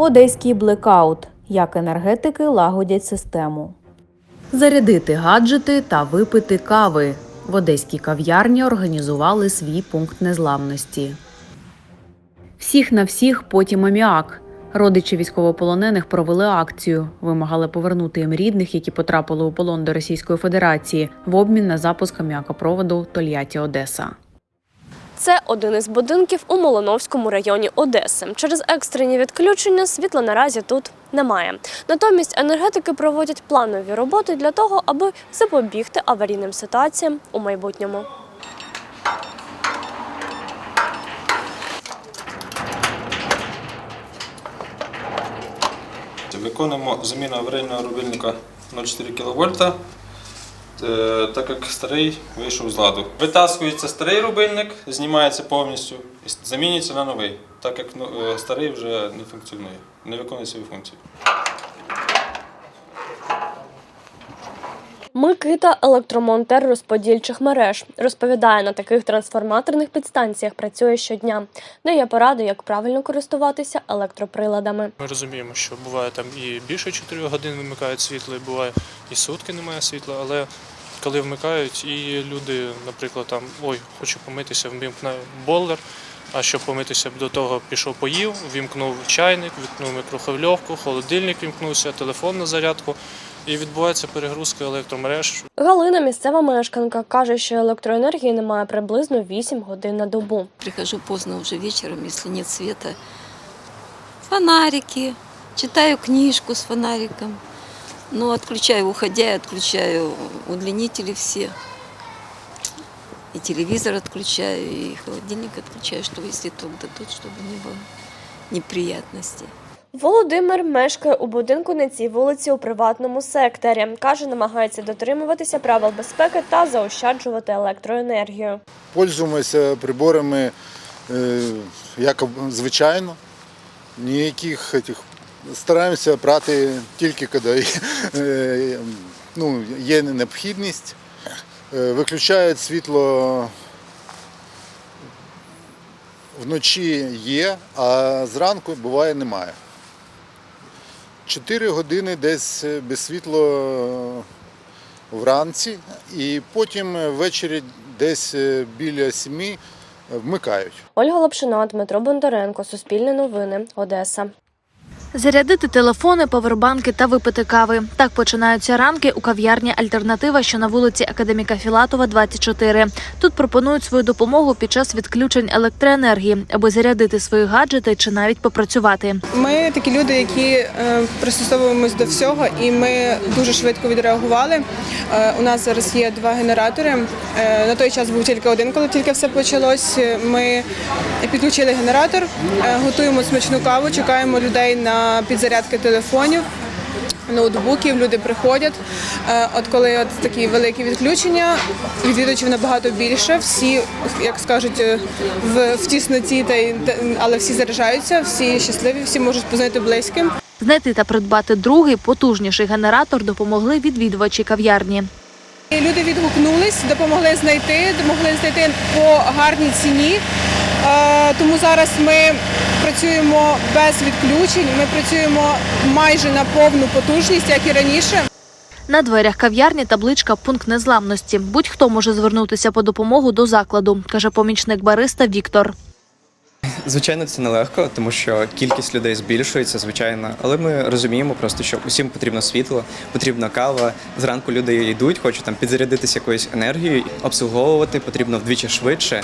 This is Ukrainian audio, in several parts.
Одеський блекаут. Як енергетики лагодять систему. Зарядити гаджети та випити кави. В одеській кав'ярні організували свій пункт незламності. Всіх на всіх потім аміак. Родичі військовополонених провели акцію, вимагали повернути їм рідних, які потрапили у полон до Російської Федерації, в обмін на запуск аміакопроводу Тольятті Одеса. Це один із будинків у Молоновському районі Одеси. Через екстрені відключення світла наразі тут немає. Натомість енергетики проводять планові роботи для того, аби запобігти аварійним ситуаціям у майбутньому. Виконуємо заміну аварійного рубильника 0,4 кВт, так як старий вийшов з ладу. Витаскується старий рубильник, знімається повністю і замінюється на новий, так як ну, е, старий вже не функціонує, не виконує свою функцію. Микита електромонтер розподільчих мереж. Розповідає, на таких трансформаторних підстанціях працює щодня, дає поради, як правильно користуватися електроприладами. Ми розуміємо, що буває там і більше 4 годин вимикають світло, і буває і сутки немає світла, але коли вмикають, і люди, наприклад, там ой, хочу помитися, вмімкне бойлер. А щоб помитися до того, пішов поїв, вімкнув чайник, вімкнув мікрохвильовку, холодильник вімкнувся, телефон на зарядку. І відбувається перегрузка електромереж. Галина, місцева мешканка, каже, що електроенергії немає приблизно 8 годин на добу. Прихожу поздно уже вечером, если нет света. Фонарики. Читаю книжку с фонариком. Но отключаю, уходя, отключаю удлинители все. И телевизор отключаю, и холодильник отключаю, чтобы если ток дадут, чтобы не было неприятностей. Володимир мешкає у будинку на цій вулиці у приватному секторі. Каже, намагається дотримуватися правил безпеки та заощаджувати електроенергію. Пользуємося приборами е, як об- звичайно. Ніяких этих, стараємося брати тільки коли е, ну, є необхідність. Е, Виключають світло вночі є, а зранку буває немає. Чотири години десь без світла вранці, і потім ввечері десь біля сімі вмикають. Ольга Лапшина, Дмитро Бондаренко, Суспільне новини, Одеса. Зарядити телефони, павербанки та випити кави. Так починаються ранки у кав'ярні Альтернатива, що на вулиці Академіка Філатова, 24. Тут пропонують свою допомогу під час відключень електроенергії, аби зарядити свої гаджети чи навіть попрацювати. Ми такі люди, які е, пристосовуємось до всього, і ми дуже швидко відреагували. Е, у нас зараз є два генератори. Е, на той час був тільки один, коли тільки все почалось. Ми підключили генератор, е, готуємо смачну каву, чекаємо людей на підзарядки телефонів. Ноутбуків люди приходять. Е, От коли от такі великі відключення, відвідувачів набагато більше. Всі, як скажуть, е, в, в тісноті, та й але всі заряджаються, всі щасливі, всі можуть познати близьким. Знайти та придбати другий потужніший генератор допомогли відвідувачі кав'ярні. Люди відгукнулись, допомогли знайти, допомогли знайти по гарній ціні. Е, Тому зараз ми працюємо без відключень. Ми працюємо майже на повну потужність, як і раніше. На дверях кав'ярні табличка Пункт незламності. Будь-хто може звернутися по допомогу до закладу, каже помічник бариста Віктор. Звичайно, це нелегко, тому що кількість людей збільшується, звичайно. Але ми розуміємо просто, що усім потрібно світло, потрібна кава. Зранку люди йдуть, хочуть там підзарядитися якоюсь енергією, обслуговувати потрібно вдвічі швидше,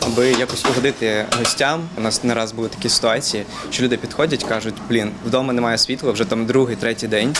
аби якось угодити гостям. У нас не раз були такі ситуації, що люди підходять, кажуть, блін, вдома немає світла, вже там другий, третій день.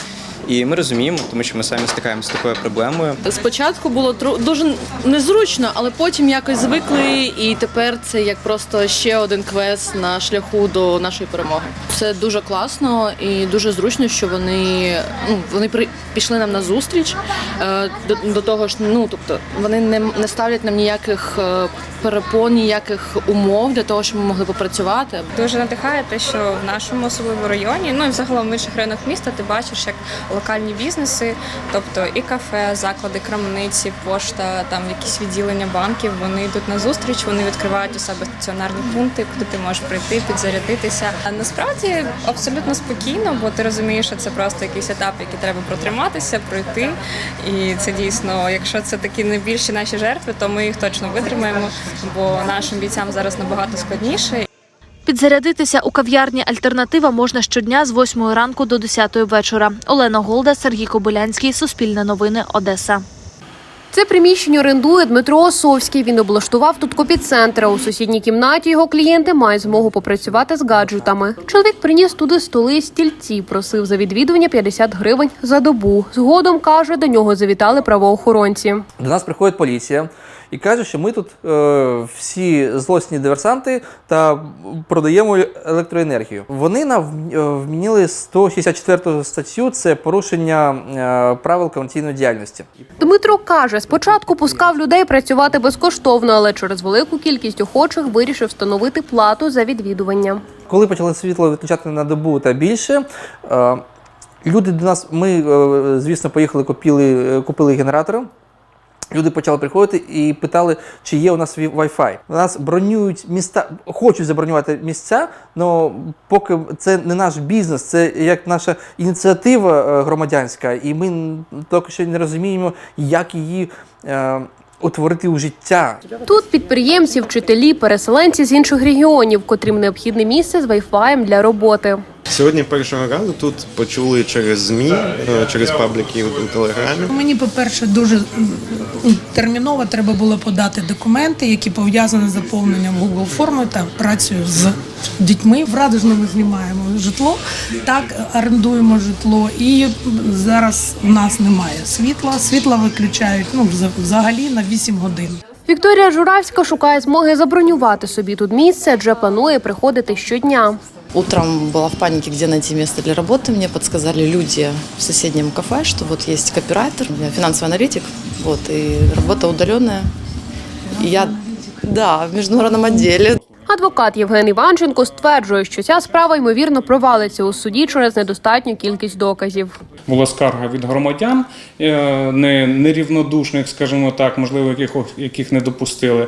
І ми розуміємо, тому що ми самі стикаємося з такою проблемою. Спочатку було тру- дуже незручно, але потім якось звикли, і тепер це як просто ще один квест на шляху до нашої перемоги. Це дуже класно і дуже зручно, що вони ну вони при пішли нам на зустріч. Е, до, до того ж, ну тобто вони не, не ставлять нам ніяких е, перепон, ніяких умов для того, щоб ми могли попрацювати. Дуже надихає те, що в нашому особливо районі, ну і взагалом в інших районах міста ти бачиш, як локальні бізнеси, тобто і кафе, заклади, крамниці, пошта, там якісь відділення банків. Вони йдуть на зустріч, вони відкривають у себе стаціонарні пункти, куди ти можеш прийти, підзарядитися. А насправді абсолютно спокійно, бо ти розумієш, що це просто якийсь етап, який треба протриматися, пройти. І це дійсно, якщо це такі найбільші наші жертви, то ми їх точно витримаємо, бо нашим бійцям зараз набагато складніше. Підзарядитися у кав'ярні Альтернатива можна щодня з 8 ранку до 10 вечора. Олена Голда, Сергій Кобилянський, Суспільне новини, Одеса. Це приміщення орендує Дмитро Осовський. Він облаштував тут копіцентр. У сусідній кімнаті його клієнти мають змогу попрацювати з гаджетами. Чоловік приніс туди столи і стільці. Просив за відвідування 50 гривень за добу. Згодом каже, до нього завітали правоохоронці. До нас приходить поліція і каже, що ми тут е, всі злосні диверсанти та продаємо електроенергію. Вони нам е, вмінили 164 статтю це порушення е, правил комерційної діяльності. Дмитро каже, спочатку пускав людей працювати безкоштовно, але через велику кількість охочих вирішив встановити плату за відвідування. Коли почали світло відключати на добу та більше. е, Люди до нас, ми, е, звісно, поїхали, купили, е, купили генератори. Люди почали приходити і питали, чи є у нас Wi-Fi. У нас бронюють міста, хочуть забронювати місця, але поки це не наш бізнес, це як наша ініціатива е, громадянська, і ми поки що не розуміємо, як її е, утворити у життя. Тут підприємці, вчителі, переселенці з інших регіонів, котрим необхідне місце з вайфаєм для роботи. Сьогодні першого разу тут почули через ЗМІ, е, через пабліки у Телеграмі. Мені, по-перше, дуже терміново треба було подати документи, які пов'язані з заповненням Google форми та працею з дітьми. В Радужному знімаємо житло, так орендуємо житло. І зараз у нас немає світла. Світла виключають ну, вза- взагалі на 8 годин. Вікторія Журавська шукає змоги забронювати собі тут місце, адже планує приходити щодня. Утром была в панике, где найти место для работы. Мне подсказали люди в соседнем кафе, что вот есть копирайтер, я финансовый аналитик, вот, и работа удаленная. И я, да, в международном отделе. Адвокат Євген Іванченко стверджує, що ця справа ймовірно провалиться у суді через недостатню кількість доказів. Була скарга від громадян е, не, нерівнодушних, скажімо так, можливо, яких, яких не допустили.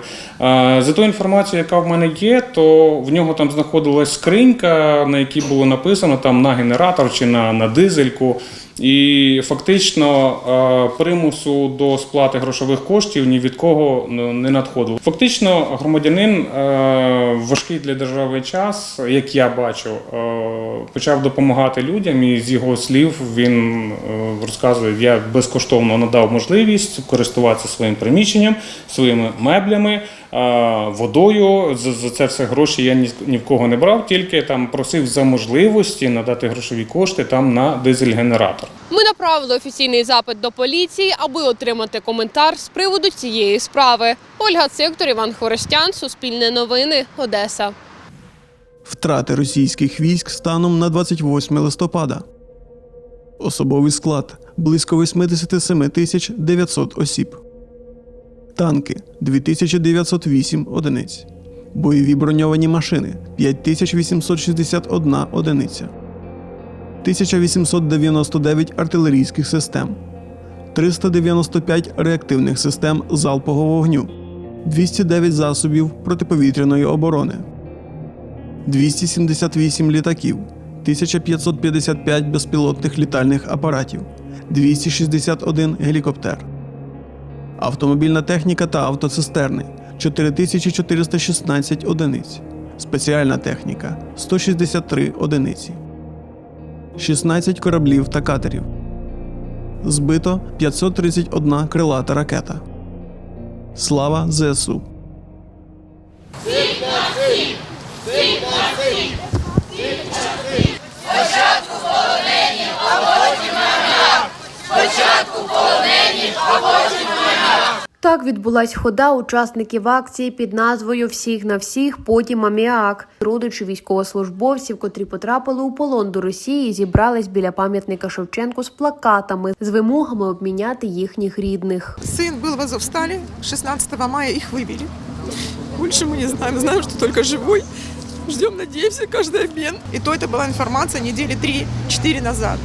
За ту інформацію, яка в мене є, то в нього там знаходилась скринька, на якій було написано там на генератор чи на, на дизельку. І фактично е, примусу до сплати грошових коштів ні від кого ну, не надходило. Фактично, громадянин е, важкий для держави час, як я бачу, е, почав допомагати людям, і з його слів він розказує: я безкоштовно надав можливість користуватися своїм приміщенням, своїми меблями, водою. За, за це все гроші я ні, ні в кого не брав, тільки там просив за можливості надати грошові кошти там на дизель-генератор. Ми направили офіційний запит до поліції, аби отримати коментар з приводу цієї справи. Ольга Циктор, Іван Хворостян, Суспільне новини, Одеса. Втрати російських військ станом на 28 листопада. Особовий склад близько 87 тисяч 900 осіб. Танки 2908 одиниць. Бойові броньовані машини 5861 одиниця. 1899 артилерійських систем. 395 реактивних систем залпового вогню. 209 засобів протиповітряної оборони. 278 літаків, 1555 безпілотних літальних апаратів, 261 гелікоптер, автомобільна техніка та автоцистерни 4416 одиниць, спеціальна техніка 163 одиниці, 16 кораблів та катерів. Збито 531 крилата ракета. Слава ЗСУ! Так відбулась хода учасників акції під назвою Всіх на всіх, потім аміак. Родичі військовослужбовців, котрі потрапили у полон до Росії, зібрались біля пам'ятника Шевченку з плакатами з вимогами обміняти їхніх рідних. Сын был в Азовстале, 16 мая их вывели. Больше мы не знаем, знаем, что только живой. Ждем, надеемся, каждый обмен. И то это была информация недели 3-4 назад.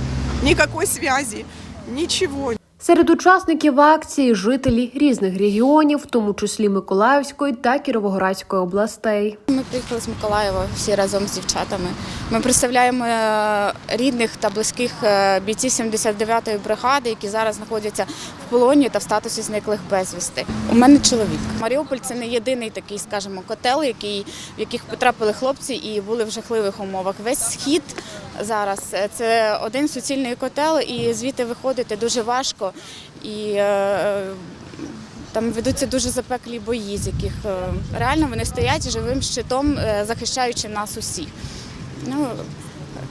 никакой связи, ничего. Серед учасників акції жителі різних регіонів, в тому числі Миколаївської та Кіровоградської областей. Ми приїхали з Миколаєва всі разом з дівчатами. Ми представляємо е, рідних та близьких е, бійців 79-ї бригади, які зараз знаходяться в полоні та в статусі зниклих безвісти. У мене чоловік. Маріуполь це не єдиний такий, скажімо, котел, який, в яких потрапили хлопці і були в жахливих умовах. Весь схід зараз е, це один суцільний котел, і звідти виходити дуже важко. І е, там ведуться дуже запеклі бої, з яких е, реально вони стоять живим щитом, е, захищаючи нас усіх. Ну,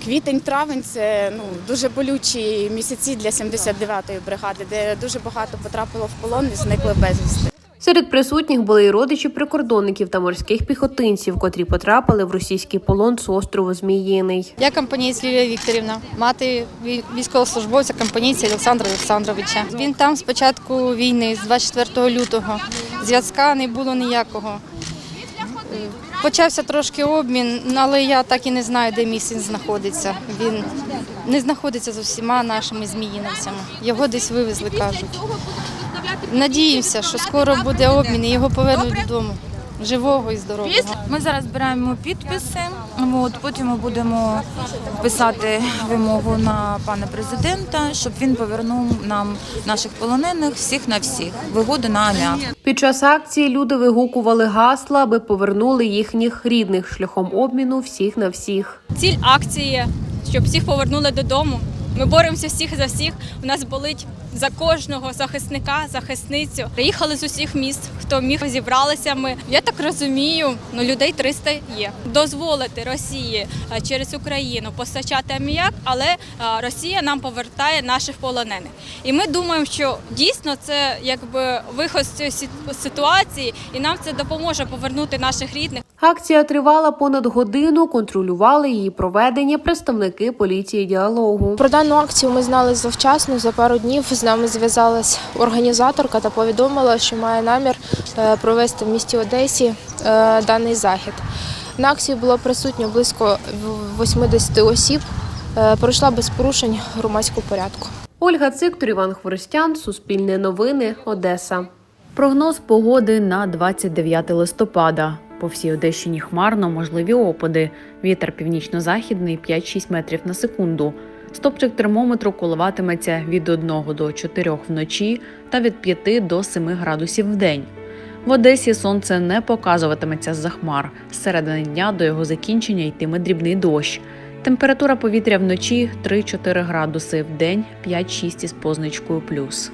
квітень, травень це ну, дуже болючі місяці для 79-ї бригади, де дуже багато потрапило в полон і зникли безвісти. Серед присутніх були і родичі прикордонників та морських піхотинців, котрі потрапили в російський полон з острову Зміїний. Я компанійць Лілія Вікторівна, мати військовослужбовця компанійця Олександра Олександровича. Він там з початку війни, з 24 лютого. Зв'язка не було ніякого. Почався трошки обмін, але я так і не знаю, де мій син знаходиться. Він не знаходиться з усіма нашими зміїнцями. Його десь вивезли, кажуть. Надіємося, що скоро буде обмін і його повернуть додому. Живого і здорового. Ми зараз збираємо підписи. От потім ми будемо писати вимогу на пана президента, щоб він повернув нам наших полонених всіх на всіх. Вигоди на аміак. Під час акції люди вигукували гасла, аби повернули їхніх рідних шляхом обміну всіх на всіх. Ціль акції, щоб всіх повернули додому. Ми боремося всіх за всіх. У нас болить за кожного захисника, захисницю. Приїхали з усіх міст, хто міг зібралися. Ми я так розумію, ну людей 300 є. Дозволити Росії через Україну постачати аміак, але Росія нам повертає наших полонених. І ми думаємо, що дійсно це якби виход з цієї ситуації, і нам це допоможе повернути наших рідних. Акція тривала понад годину. Контролювали її проведення представники поліції діалогу. Про дану акцію ми знали завчасно. За пару днів з нами зв'язалась організаторка та повідомила, що має намір е, провести в місті Одесі е, даний захід. На акції було присутньо близько в- 80 осіб. Е, Пройшла без порушень громадського порядку. Ольга Циктор, Іван Хворостян, Суспільне новини, Одеса. Прогноз погоди на 29 листопада. По всій Одещині хмарно, можливі опади. Вітер північно-західний 5-6 метрів на секунду. Стопчик термометру коливатиметься від 1 до 4 вночі та від 5 до 7 градусів в день. В Одесі сонце не показуватиметься з-за хмар. З середини дня до його закінчення йтиме дрібний дощ. Температура повітря вночі 3-4 градуси, в день 5-6 із позначкою плюс.